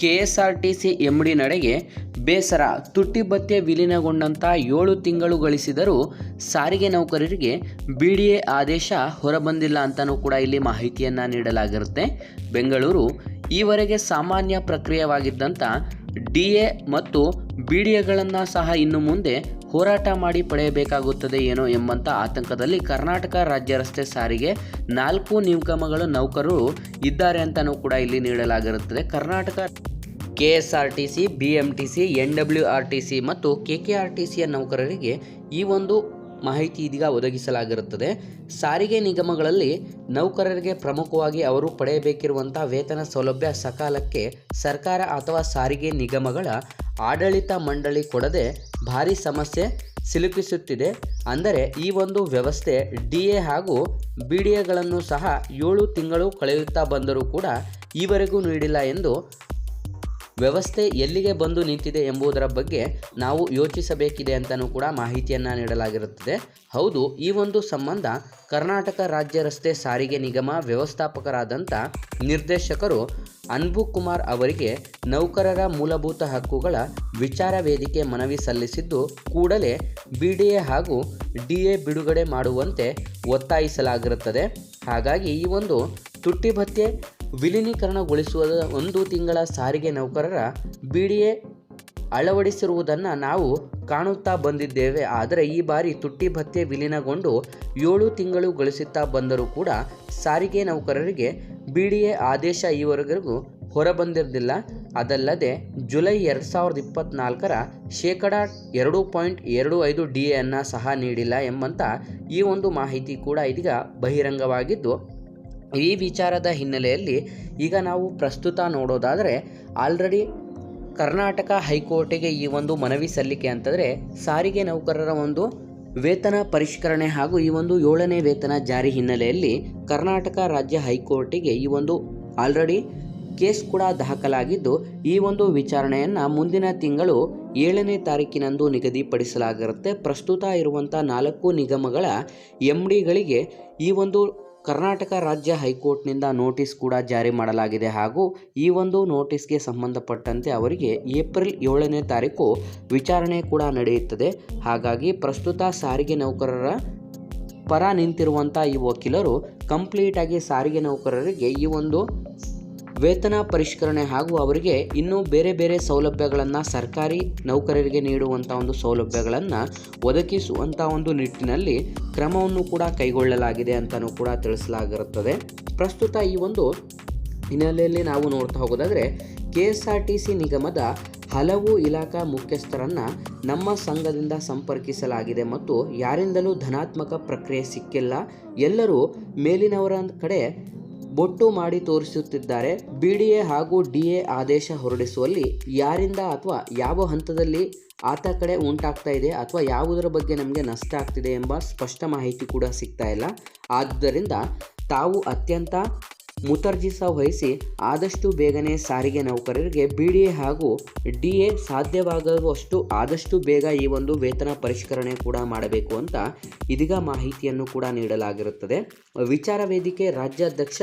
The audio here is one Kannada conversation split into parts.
ಕೆಎಸ್ಆರ್ಟಿಸಿ ಎಂಡಿ ನಡೆಗೆ ಬೇಸರ, ತುಟ್ಟಿಬತ್ತೆ ವಿಲೀನಗೊಂಡಂಥ ಏಳು ತಿಂಗಳು ಗಳಿಸಿದರೂ ಸಾರಿಗೆ ನೌಕರರಿಗೆ ಬಿಡಿಎ ಆದೇಶ ಹೊರಬಂದಿಲ್ಲ ಅಂತಲೂ ಕೂಡ ಇಲ್ಲಿ ಮಾಹಿತಿಯನ್ನು ನೀಡಲಾಗಿರುತ್ತೆ. ಬೆಂಗಳೂರು ಈವರೆಗೆ ಸಾಮಾನ್ಯ ಪ್ರಕ್ರಿಯೆವಾಗಿದ್ದಂಥ ಡಿ ಎ ಮತ್ತು ಬಿ ಡಿ ಎಗಳನ್ನು ಸಹ ಇನ್ನು ಮುಂದೆ ಹೋರಾಟ ಮಾಡಿ ಪಡೆಯಬೇಕಾಗುತ್ತದೆ ಏನೋ ಎಂಬಂಥ ಆತಂಕದಲ್ಲಿ ಕರ್ನಾಟಕ ರಾಜ್ಯ ರಸ್ತೆ ಸಾರಿಗೆ ನಾಲ್ಕು ನಿಗಮಗಳು ನೌಕರರು ಇದ್ದಾರೆ ಅಂತಲೂ ಕೂಡ ಇಲ್ಲಿ ನೀಡಲಾಗಿರುತ್ತದೆ. Karnataka K S R T C B M T C N W R T C ಮತ್ತು ಕೆ ಕೆ ಆರ್ ಟಿ ಸಿಯ ನೌಕರರಿಗೆ ಈ ಒಂದು ಮಾಹಿತಿ ಇದೀಗ ಒದಗಿಸಲಾಗಿರುತ್ತದೆ. ಸಾರಿಗೆ ನಿಗಮಗಳಲ್ಲಿ ನೌಕರರಿಗೆ ಪ್ರಮುಖವಾಗಿ ಅವರು ಪಡೆಯಬೇಕಿರುವಂಥ ವೇತನ ಸೌಲಭ್ಯ ಸಕಾಲಕ್ಕೆ ಸರ್ಕಾರ ಅಥವಾ ಸಾರಿಗೆ ನಿಗಮಗಳ ಆಡಳಿತ ಮಂಡಳಿ ಕೊಡದೆ ಭಾರಿ ಸಮಸ್ಯೆ ಸಿಲುಕಿಸುತ್ತಿದೆ. ಅಂದರೆ ಈ ಒಂದು ವ್ಯವಸ್ಥೆ ಡಿ ಎ ಹಾಗೂ ಬಿ ಡಿ ಎಗಳನ್ನು ಸಹ ಏಳು ತಿಂಗಳು ಕಳೆಯುತ್ತಾ ಬಂದರೂ ಕೂಡ ಈವರೆಗೂ ನೀಡಿಲ್ಲ ಎಂದು ವ್ಯವಸ್ಥೆ ಎಲ್ಲಿಗೆ ಬಂದು ನಿಂತಿದೆ ಎಂಬುದರ ಬಗ್ಗೆ ನಾವು ಯೋಚಿಸಬೇಕಿದೆ ಅಂತಲೂ ಕೂಡ ಮಾಹಿತಿಯನ್ನು ನೀಡಲಾಗಿರುತ್ತದೆ. ಹೌದು, ಈ ಒಂದು ಸಂಬಂಧ ಕರ್ನಾಟಕ ರಾಜ್ಯ ರಸ್ತೆ ಸಾರಿಗೆ ನಿಗಮ ವ್ಯವಸ್ಥಾಪಕರಾದಂಥ ನಿರ್ದೇಶಕರು ಅನ್ಬು ಕುಮಾರ್ ಅವರಿಗೆ ನೌಕರರ ಮೂಲಭೂತ ಹಕ್ಕುಗಳ ವಿಚಾರ ವೇದಿಕೆ ಮನವಿ ಸಲ್ಲಿಸಿದ್ದು, ಕೂಡಲೇ ಬಿ ಡಿ ಎ ಹಾಗೂ ಡಿ ಎ ಬಿಡುಗಡೆ ಮಾಡುವಂತೆ ಒತ್ತಾಯಿಸಲಾಗಿರುತ್ತದೆ. ಹಾಗಾಗಿ ಈ ಒಂದು ತುಟ್ಟಿ ಭತ್ಯೆ ವಿಲೀನೀಕರಣಗೊಳಿಸುವ ಒಂದು ತಿಂಗಳ ಸಾರಿಗೆ ನೌಕರರ ಬಿ ಡಿ ಎ ಅಳವಡಿಸಿರುವುದನ್ನು ನಾವು ಕಾಣುತ್ತಾ ಬಂದಿದ್ದೇವೆ. ಆದರೆ ಈ ಬಾರಿ ತುಟ್ಟಿ ಭತ್ತೆ ವಿಲೀನಗೊಂಡು ಏಳು ತಿಂಗಳು ಗಳಿಸುತ್ತಾ ಬಂದರೂ ಕೂಡ ಸಾರಿಗೆ ನೌಕರರಿಗೆ ಬಿ ಡಿ ಎ ಆದೇಶ ಈವರೆಗೂ ಹೊರಬಂದಿರಲಿಲ್ಲ. ಅದಲ್ಲದೆ ಜುಲೈ ಎರಡು ಸಾವಿರದ ಇಪ್ಪತ್ತ್ನಾಲ್ಕರ ಶೇಕಡ ಎರಡು ಪಾಯಿಂಟ್ ಎರಡು ಐದು ಡಿ ಎನ್ನು ಸಹ ನೀಡಿಲ್ಲ ಎಂಬಂಥ ಈ ಒಂದು ಮಾಹಿತಿ ಕೂಡ ಇದೀಗ ಬಹಿರಂಗವಾಗಿದ್ದು ಈ ವಿಚಾರದ ಹಿನ್ನೆಲೆಯಲ್ಲಿ ಈಗ ನಾವು ಪ್ರಸ್ತುತ ನೋಡೋದಾದರೆ ಆಲ್ರೆಡಿ ಕರ್ನಾಟಕ ಹೈಕೋರ್ಟಿಗೆ ಈ ಒಂದು ಮನವಿ ಸಲ್ಲಿಕೆ ಅಂತಂದರೆ ಸಾರಿಗೆ ನೌಕರರ ಒಂದು ವೇತನ ಪರಿಷ್ಕರಣೆ ಹಾಗೂ ಈ ಒಂದು ಏಳನೇ ವೇತನ ಜಾರಿ ಹಿನ್ನೆಲೆಯಲ್ಲಿ ಕರ್ನಾಟಕ ರಾಜ್ಯ ಹೈಕೋರ್ಟಿಗೆ ಈ ಒಂದು ಆಲ್ರೆಡಿ ಕೇಸ್ ಕೂಡ ದಾಖಲಾಗಿದ್ದು, ಈ ಒಂದು ವಿಚಾರಣೆಯನ್ನು ಮುಂದಿನ ತಿಂಗಳು ಏಳನೇ ತಾರೀಕಿನಂದು ನಿಗದಿಪಡಿಸಲಾಗಿರುತ್ತೆ. ಪ್ರಸ್ತುತ ಇರುವಂಥ ನಾಲ್ಕು ನಿಗಮಗಳ ಎಂ ಡಿಗಳಿಗೆ ಈ ಒಂದು ಕರ್ನಾಟಕ ರಾಜ್ಯ ಹೈಕೋರ್ಟ್ನಿಂದ ನೋಟಿಸ್ ಕೂಡ ಜಾರಿ ಮಾಡಲಾಗಿದೆ ಹಾಗೂ ಈ ಒಂದು ನೋಟಿಸ್ಗೆ ಸಂಬಂಧಪಟ್ಟಂತೆ ಅವರಿಗೆ ಏಪ್ರಿಲ್ ಏಳನೇ ತಾರೀಕು ವಿಚಾರಣೆ ಕೂಡ ನಡೆಯುತ್ತದೆ. ಹಾಗಾಗಿ ಪ್ರಸ್ತುತ ಸಾರಿಗೆ ನೌಕರರ ಪರ ನಿಂತಿರುವಂಥ ಈ ವಕೀಲರು ಕಂಪ್ಲೀಟಾಗಿ ಸಾರಿಗೆ ನೌಕರರಿಗೆ ಈ ಒಂದು ವೇತನ ಪರಿಷ್ಕರಣೆ ಹಾಗೂ ಅವರಿಗೆ ಇನ್ನೂ ಬೇರೆ ಬೇರೆ ಸೌಲಭ್ಯಗಳನ್ನು ಸರ್ಕಾರಿ ನೌಕರರಿಗೆ ನೀಡುವಂಥ ಒಂದು ಸೌಲಭ್ಯಗಳನ್ನು ಒದಗಿಸುವಂಥ ಒಂದು ನಿಟ್ಟಿನಲ್ಲಿ ಕ್ರಮವನ್ನು ಕೂಡ ಕೈಗೊಳ್ಳಲಾಗಿದೆ ಅಂತಲೂ ಕೂಡ ತಿಳಿಸಲಾಗಿರುತ್ತದೆ. ಪ್ರಸ್ತುತ ಈ ಒಂದು ಹಿನ್ನೆಲೆಯಲ್ಲಿ ನಾವು ನೋಡ್ತಾ ಹೋಗೋದಾದರೆ, K S R T C ನಿಗಮದ ಹಲವು ಇಲಾಖಾ ಮುಖ್ಯಸ್ಥರನ್ನು ನಮ್ಮ ಸಂಘದಿಂದ ಸಂಪರ್ಕಿಸಲಾಗಿದೆ ಮತ್ತು ಯಾರಿಂದಲೂ ಧನಾತ್ಮಕ ಪ್ರಕ್ರಿಯೆ ಸಿಕ್ಕಿಲ್ಲ. ಎಲ್ಲರೂ ಮೇಲಿನವರ ಕಡೆ ಬೊಟ್ಟು ಮಾಡಿ ತೋರಿಸುತ್ತಿದ್ದಾರೆ. ಬಿಡಿಎ ಹಾಗೂ ಡಿಎ ಆದೇಶ ಹೊರಡಿಸುವಲ್ಲಿ ಯಾರಿಂದ ಅಥವಾ ಯಾವ ಹಂತದಲ್ಲಿ ಆತ ಕಡೆ ಉಂಟಾಗ್ತಾ ಇದೆ ಅಥವಾ ಯಾವುದರ ಬಗ್ಗೆ ನಮಗೆ ನಷ್ಟ ಆಗ್ತಿದೆ ಎಂಬ ಸ್ಪಷ್ಟ ಮಾಹಿತಿ ಕೂಡ ಸಿಗ್ತಾ ಇಲ್ಲ. ಆದ್ದರಿಂದ ತಾವು ಅತ್ಯಂತ ಮುತರ್ಜಿಸ ವಹಿಸಿ ಆದಷ್ಟು ಬೇಗನೆ ಸಾರಿಗೆ ನೌಕರರಿಗೆ ಬಿ ಡಿ ಎ ಹಾಗೂ ಡಿ ಎ ಸಾಧ್ಯವಾಗುವಷ್ಟು ಆದಷ್ಟು ಬೇಗ ಈ ಒಂದು ವೇತನ ಪರಿಷ್ಕರಣೆ ಕೂಡ ಮಾಡಬೇಕು ಅಂತ ಇದೀಗ ಮಾಹಿತಿಯನ್ನು ಕೂಡ ನೀಡಲಾಗಿರುತ್ತದೆ. ವಿಚಾರ ವೇದಿಕೆ ರಾಜ್ಯಾಧ್ಯಕ್ಷ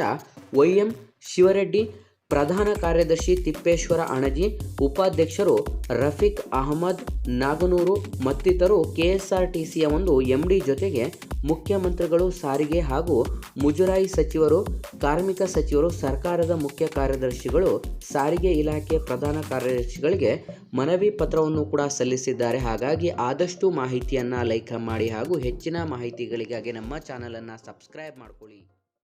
ವೈ ಎಂ ಶಿವರೆಡ್ಡಿ, ಪ್ರಧಾನ ಕಾರ್ಯದರ್ಶಿ ತಿಪ್ಪೇಶ್ವರ ಅಣಜಿ, ಉಪಾಧ್ಯಕ್ಷರು ರಫೀಕ್ ಅಹಮದ್, ನಾಗನೂರು ಮತ್ತಿತರರು ಕೆಎಸ್ಆರ್ಟಿಸಿಯ ಒಂದು ಎಂಡಿ ಜೊತೆಗೆ ಮುಖ್ಯಮಂತ್ರಿಗಳು ಸಾರಿಗೆ ಹಾಗೂ ಮುಜರಾಯಿ ಸಚಿವರು, ಕಾರ್ಮಿಕ ಸಚಿವರು, ಸರ್ಕಾರದ ಮುಖ್ಯ ಕಾರ್ಯದರ್ಶಿಗಳು, ಸಾರಿಗೆ ಇಲಾಖೆ ಪ್ರಧಾನ ಕಾರ್ಯದರ್ಶಿಗಳಿಗೆ ಮನವಿ ಪತ್ರವನ್ನು ಕೂಡ ಸಲ್ಲಿಸಿದ್ದಾರೆ. ಹಾಗಾಗಿ ಆದಷ್ಟು ಮಾಹಿತಿಯನ್ನು ಲೈಕ್ ಮಾಡಿ ಹಾಗೂ ಹೆಚ್ಚಿನ ಮಾಹಿತಿಗಳಿಗಾಗಿ ನಮ್ಮ ಚಾನಲನ್ನು ಸಬ್ಸ್ಕ್ರೈಬ್ ಮಾಡ್ಕೊಳ್ಳಿ.